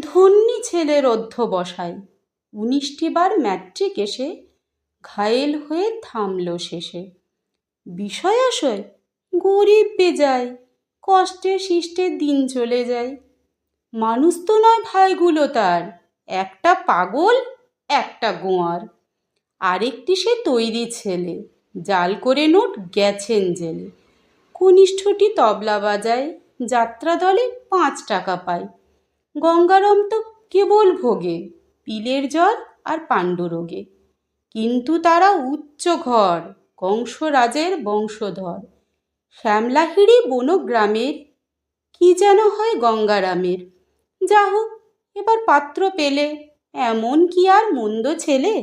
ধন্যী ছেলের অধ্যবসায়। উনিশটি বার ম্যাট্রিক এসে ঘায়েল হয়ে থামল শেষে। বিষয় আশয় গরিব বেজায়, কষ্টে শিষ্টে দিন চলে যায়। মানুষ তো নয় ভাইগুলো তার, একটা পাগল, একটা গোয়ার। আরেকটি সে তৈরি ছেলে, জাল করে নোট গেছেন জেলে। কনিষ্ঠটি তবলা বাজায় যাত্রা দলে পাঁচ টাকা পায়। গঙ্গারাম তো কেবল ভোগে, পিলের জ্বর আর পাণ্ডুরোগে। কিন্তু তারা উচ্চ ঘর, কংসরাজের বংশধর। শ্যামলাহিড়ি বনগ্রামের, কি যেন হয় গঙ্গারামের। যা হোক এবার পাত্র পেলে, এমন কি আর মন্দ ছেলে?